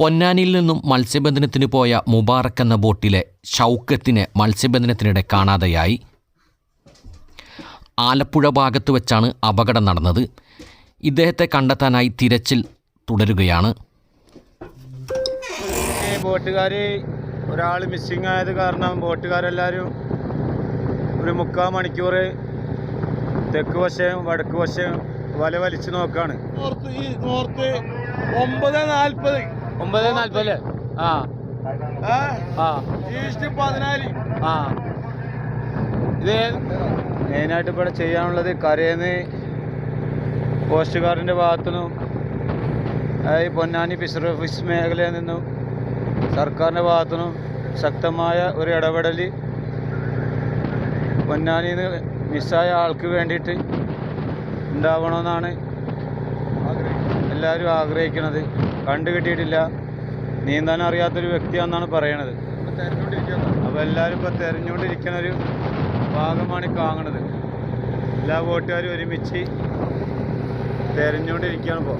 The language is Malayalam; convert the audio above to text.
പൊന്നാനിയിൽ നിന്നും മത്സ്യബന്ധനത്തിന് പോയ മുബാറക് എന്ന ബോട്ടിലെ ഷൗക്കത്തിന് മത്സ്യബന്ധനത്തിനിടെ കാണാതെയായി. ആലപ്പുഴ ഭാഗത്ത് വെച്ചാണ് അപകടം നടന്നത്. ഇദ്ദേഹത്തെ കണ്ടെത്താനായി തിരച്ചിൽ തുടരുകയാണ്. ഈ ബോട്ടുകാർ ഒരാൾ മിസ്സിംഗ് ആയത് കാരണം ബോട്ടുകാരെല്ലാവരും ഒരു മുക്കാൽ മണിക്കൂർ തെക്ക് വശം വടക്ക് വശം വല വലിച്ചു നോക്കാണ്. നോർത്ത് ഈ നോർത്ത് ഒമ്പത് നാൽപ്പത് ഒമ്പത് നാല്പത്. ആ. ആ. പതിനാല്. ആ. ഇത് മെയിനായിട്ട് ഇവിടെ ചെയ്യാനുള്ളത് കരേന്ന് കോസ്റ്റ് ഗാർഡിന്റെ ഭാഗത്തുനിന്നും അതായത് പൊന്നാനി ഫിഷർ ഓഫീസ് മേഖലയിൽ നിന്നും സർക്കാരിന്റെ ഭാഗത്തുനിന്നും ശക്തമായ ഒരു ഇടപെടൽ പൊന്നാനിന്ന് നിന്ന് മിസ്സായ ആൾക്ക് വേണ്ടിയിട്ട് ഉണ്ടാവണമെന്നാണ് എല്ലാവരും ആഗ്രഹിക്കുന്നത് കണ്ടു കിട്ടിയിട്ടില്ല. നീന്താൻ അറിയാത്തൊരു വ്യക്തിയാണെന്നാണ് പറയണത്. അപ്പോൾ എല്ലാവരും ഇപ്പോൾ തെരഞ്ഞുകൊണ്ടിരിക്കുന്ന ഒരു ഭാഗമാണ് കാണുന്നത്. എല്ലാ വോട്ടുകാരും ഒരുമിച്ച് തെരഞ്ഞുകൊണ്ടിരിക്കുകയാണ് ഇപ്പോൾ